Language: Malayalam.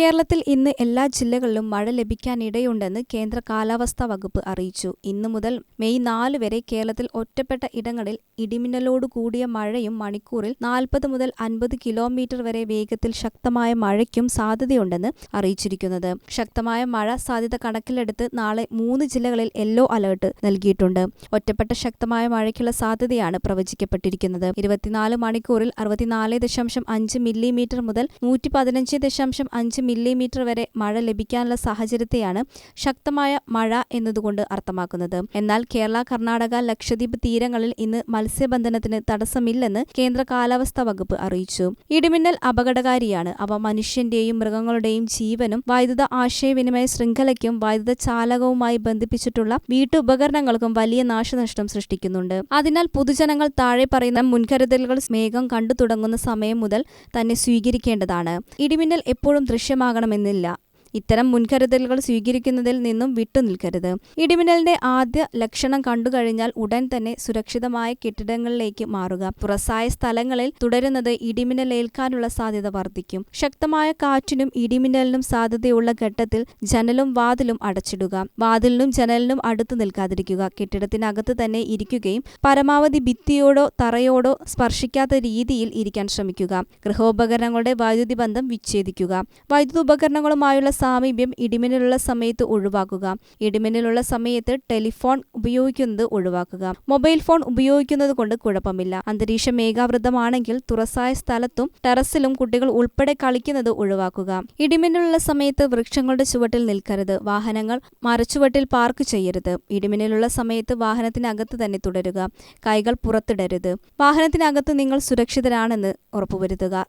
കേരളത്തിൽ ഇന്ന് എല്ലാ ജില്ലകളിലും മഴ ലഭിക്കാനിടയുണ്ടെന്ന് കേന്ദ്ര കാലാവസ്ഥാ വകുപ്പ് അറിയിച്ചു. ഇന്നു മുതൽ മെയ് നാല് വരെ കേരളത്തിൽ ഒറ്റപ്പെട്ട ഇടങ്ങളിൽ ഇടിമിന്നലോട് കൂടിയ മഴയും മണിക്കൂറിൽ നാൽപ്പത് മുതൽ അൻപത് കിലോമീറ്റർ വരെ വേഗത്തിൽ ശക്തമായ മഴയ്ക്കും സാധ്യതയുണ്ടെന്ന് അറിയിച്ചിരിക്കുന്നത്. ശക്തമായ മഴ സാധ്യത കണക്കിലെടുത്ത് നാളെ മൂന്ന് ജില്ലകളിൽ യെല്ലോ അലർട്ട് നൽകിയിട്ടുണ്ട്. ഒറ്റപ്പെട്ട ശക്തമായ മഴയ്ക്കുള്ള സാധ്യതയാണ് പ്രവചിക്കപ്പെട്ടിരിക്കുന്നത്. ഇരുപത്തിനാല് മണിക്കൂറിൽ അറുപത്തിനാല് ദശാംശം അഞ്ച് മില്ലിമീറ്റർ മുതൽ നൂറ്റി പതിനഞ്ച് ദശാംശം അഞ്ച് മില്ലിമീറ്റർ വരെ മഴ ലഭിക്കാനുള്ള സാഹചര്യത്തെയാണ് ശക്തമായ മഴ എന്നതുകൊണ്ട് അർത്ഥമാക്കുന്നത്. എന്നാൽ കേരള കർണാടക ലക്ഷദ്വീപ് തീരങ്ങളിൽ ഇന്ന് മത്സ്യബന്ധനത്തിന് തടസ്സമില്ലെന്ന് കേന്ദ്ര കാലാവസ്ഥാ വകുപ്പ് അറിയിച്ചു. ഇടിമിന്നൽ അപകടകാരിയാണ് അവ. മനുഷ്യന്റെയും മൃഗങ്ങളുടെയും ജീവനും വൈദ്യുത ആശയവിനിമയ ശൃംഖലയ്ക്കും വൈദ്യുത ചാലകവുമായി ബന്ധിപ്പിച്ചിട്ടുള്ള വീട്ടുപകരണങ്ങൾക്കും വലിയ നാശനഷ്ടം സൃഷ്ടിക്കുന്നുണ്ട്. അതിനാൽ പൊതുജനങ്ങൾ താഴെ പറയുന്ന മുൻകരുതലുകൾ മേഘം കണ്ടു തുടങ്ങുന്ന സമയം മുതൽ തന്നെ സ്വീകരിക്കേണ്ടതാണ്. ഇടിമിന്നൽ എപ്പോഴും ദൃശ്യമാകണമെന്നില്ല ഇത്തരം മുൻകരുതലുകൾ സ്വീകരിക്കുന്നതിൽ നിന്നും വിട്ടുനിൽക്കരുത് ഇടിമിന്നലിന്റെ ആദ്യ ലക്ഷണം കണ്ടുകഴിഞ്ഞാൽ ഉടൻ തന്നെ സുരക്ഷിതമായ കെട്ടിടങ്ങളിലേക്ക് മാറുക. തുറസായ സ്ഥലങ്ങളിൽ തുടരുന്നത് ഇടിമിന്നലേൽക്കാനുള്ള സാധ്യത വർദ്ധിക്കും. ശക്തമായ കാറ്റിനും ഇടിമിന്നലിനും സാധ്യതയുള്ള ഘട്ടത്തിൽ ജനലും വാതിലും അടച്ചിടുക. വാതിലിനും ജനലിനും അടുത്ത് നിൽക്കാതിരിക്കുക. കെട്ടിടത്തിനകത്ത് തന്നെ ഇരിക്കുകയും പരമാവധി ഭിത്തിയോടോ തറയോടോ സ്പർശിക്കാത്ത രീതിയിൽ ഇരിക്കാൻ ശ്രമിക്കുക. ഗൃഹോപകരണങ്ങളുടെ വൈദ്യുതി ബന്ധം വിച്ഛേദിക്കുക. വൈദ്യുത ഉപകരണങ്ങളുമായുള്ള സാമീപ്യം ഇടിമിന്നലുള്ള സമയത്ത് ഒഴിവാക്കുക. ഇടിമിന്നലുള്ള സമയത്ത് ടെലിഫോൺ ഉപയോഗിക്കുന്നത് ഒഴിവാക്കുക. മൊബൈൽ ഫോൺ ഉപയോഗിക്കുന്നത് കൊണ്ട് കുഴപ്പമില്ല. അന്തരീക്ഷം മേഘാവൃതമാണെങ്കിൽ തുറസായ സ്ഥലത്തും ടെറസിലും കുട്ടികൾ ഉൾപ്പെടെ കളിക്കുന്നത് ഒഴിവാക്കുക. ഇടിമിന്നലുള്ള സമയത്ത് വൃക്ഷങ്ങളുടെ ചുവട്ടിൽ നിൽക്കരുത്. വാഹനങ്ങൾ മരച്ചുവട്ടിൽ പാർക്ക് ചെയ്യരുത്. ഇടിമിന്നലുള്ള സമയത്ത് വാഹനത്തിനകത്ത് തന്നെ തുടരുക. കൈകൾ പുറത്തിടരുത്. വാഹനത്തിനകത്ത് നിങ്ങൾ സുരക്ഷിതരാണെന്ന് ഉറപ്പുവരുത്തുക.